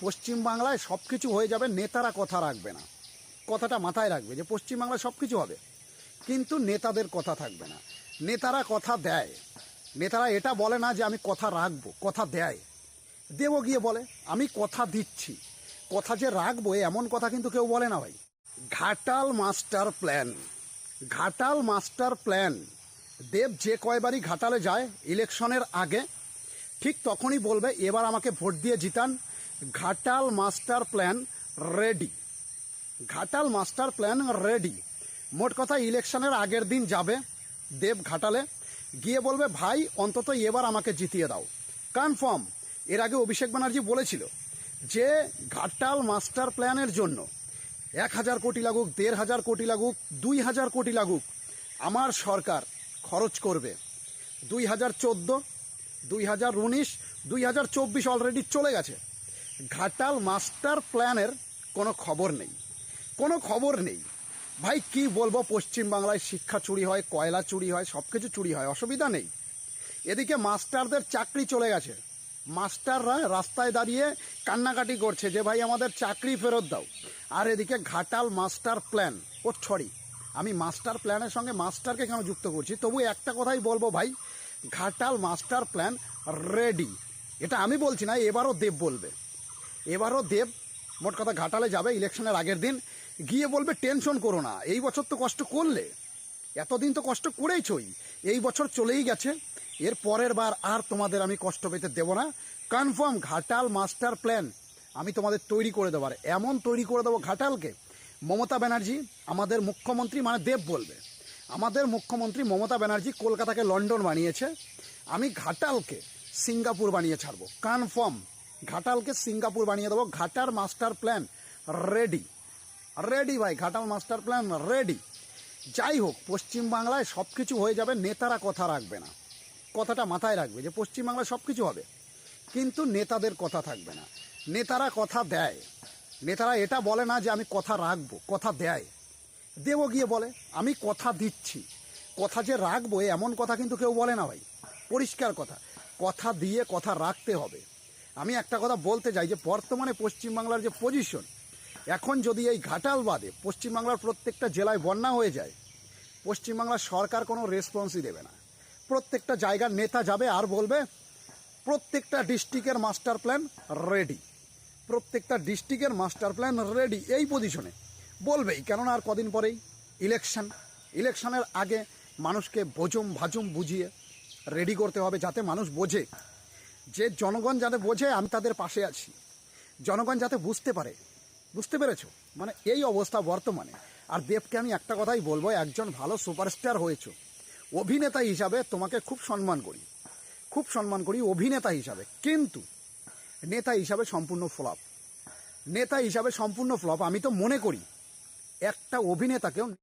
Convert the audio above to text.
পশ্চিমবাংলায় সব কিছু হয়ে যাবে, নেতারা কথা রাখবে না। কথাটা মাথায় রাখবে যে পশ্চিমবাংলায় সব কিছু হবে। কিন্তু নেতাদের কথা থাকবে না। নেতারা কথা দেয়। নেতারা এটা বলে না যে আমি কথা রাখব, কথা দেয়। দেব গিয়ে বলে, আমি কথা দিচ্ছি। কথা যে রাখব এমন কথা কিন্তু কেউ বলে না ভাই। Ghatal master plan. Ghatal master plan. Dev যে কয়বারই ঘাটালে যায়, ইলেকশনের আগে, ঠিক তখনই বলবে, এবার আমাকে ভোট দিয়ে Jitan. Ghatal master plan ready. Ghatal master plan ready. মোট কথা ইলেকশনের আগের দিন যাবে দেব ঘাটালে। গিয়ে বলবে, ভাই, অন্তত এবার আমাকে জিতিয়ে দাও। কনফার্ম এর আগে অভিষেক ব্যানার্জি বলেছিল যে, ঘাটাল মাস্টার প্ল্যানের জন্য এক হাজার কোটি লাগুক, দেড় হাজার কোটি লাগুক, দুই হাজার কোটি লাগুক, আমার সরকার খরচ করবে। দুই হাজার চোদ্দ, দুই হাজার উনিশ, দুই হাজার চব্বিশ অলরেডি চলে গেছে। ঘাটাল মাস্টার প্ল্যানের কোনো খবর নেই। কোনো খবর নেই। ভাই, কি বলব, পশ্চিমবাংলায় শিক্ষা চুরি হয়, কয়লা চুরি হয় সব কিছু চুরি হয়, অসুবিধা নেই। এদিকে মাস্টারদের চাকরি চলে গেছে। মাস্টাররা রাস্তায় দাঁড়িয়ে কান্নাকাটি করছে যে, ভাই, আমাদের চাকরি ফেরত দাও। আর এদিকে ঘাটাল মাস্টার প্ল্যান, ও ছড়ি আমি মাস্টার প্ল্যানের সঙ্গে মাস্টারকে কেন যুক্ত করছি? তবু একটা কথাই বলব ভাই, ঘাটাল মাস্টার প্ল্যান রেডি। এটা আমি বলছি না, এবারও দেব বলবে। এবারও দেব মোট কথা ঘাটালে যাবে ইলেকশনের আগের দিন। গিয়ে বলবে, টেনশন করো না, এই বছর তো কষ্ট করলে। এতদিন তো কষ্ট করেইছই এই বছর চলেই গেছে। এর পরের বার আর তোমাদের আমি কষ্ট পেতে দেবো না। কনফার্ম, ঘাটাল মাস্টার প্ল্যান আমি তোমাদের তৈরি করে দেবো আর এমন তৈরি করে দেবো ঘাটালকে। মমতা ব্যানার্জি আমাদের মুখ্যমন্ত্রী মানে দেব বলবে। আমাদের মুখ্যমন্ত্রী মমতা ব্যানার্জি কলকাতাকে লন্ডন বানিয়েছে। আমি ঘাটালকে সিঙ্গাপুর বানিয়ে ছাড়বো। কনফার্ম। ঘাটালকে সিঙ্গাপুর বানিয়ে দেবো। Ghatal master plan ready. Ready ভাই, ঘাটাল মাস্টার প্ল্যান রেডি। যাই হোক, পশ্চিমবাংলায় সব কিছু হয়ে যাবে, নেতারা কথা রাখবে না। কথাটা মাথায় রাখবে যে পশ্চিমবাংলায় সব কিছু হবে। কিন্তু নেতাদের কথা থাকবে না। নেতারা কথা দেয়। নেতারা এটা বলে না যে আমি কথা রাখব, কথা দেয়। দেবো গিয়ে বলে, আমি কথা দিচ্ছি। কথা যে রাখব এমন কথা কিন্তু কেউ বলে না ভাই। পরিষ্কার কথা। কথা দিয়ে কথা রাখতে হবে। আমি একটা কথা বলতে চাই যে বর্তমানে পশ্চিমবাংলার যে পজিশন, এখন যদি এই ঘাটাল বাদে পশ্চিমবাংলার প্রত্যেকটা জেলায় বন্যা হয়ে যায়, পশ্চিমবাংলার সরকার কোনো রেসপন্সই দেবে না। প্রত্যেকটা জায়গার নেতা যাবে আর বলবে, প্রত্যেকটা ডিস্ট্রিক্টের মাস্টার প্ল্যান রেডি প্রত্যেকটা ডিস্ট্রিক্টের মাস্টার প্ল্যান রেডি এই পজিশনে বলবেই, কেননা আর কদিন পরেই ইলেকশন ইলেকশনের আগে মানুষকে বোজম ভাজুম বুঝিয়ে রেডি করতে হবে যাতে মানুষ বোঝে। যে জনগণ যাতে বোঝে, আমি তাদের পাশে আছি। জনগণ যাতে বুঝতে পারে। বুঝতে পেরেছ? মানে এই অবস্থা বর্তমানে। আর দেবকে আমি একটা কথাই বলব, একজন ভালো সুপারস্টার হয়েছো। অভিনেতা হিসাবে তোমাকে খুব সম্মান করি। খুব সম্মান করি অভিনেতা হিসাবে। কিন্তু নেতা হিসাবে সম্পূর্ণ ফ্লপ। নেতা হিসাবে সম্পূর্ণ ফ্লপ, আমি তো মনে করি, একটা অভিনেতাকেও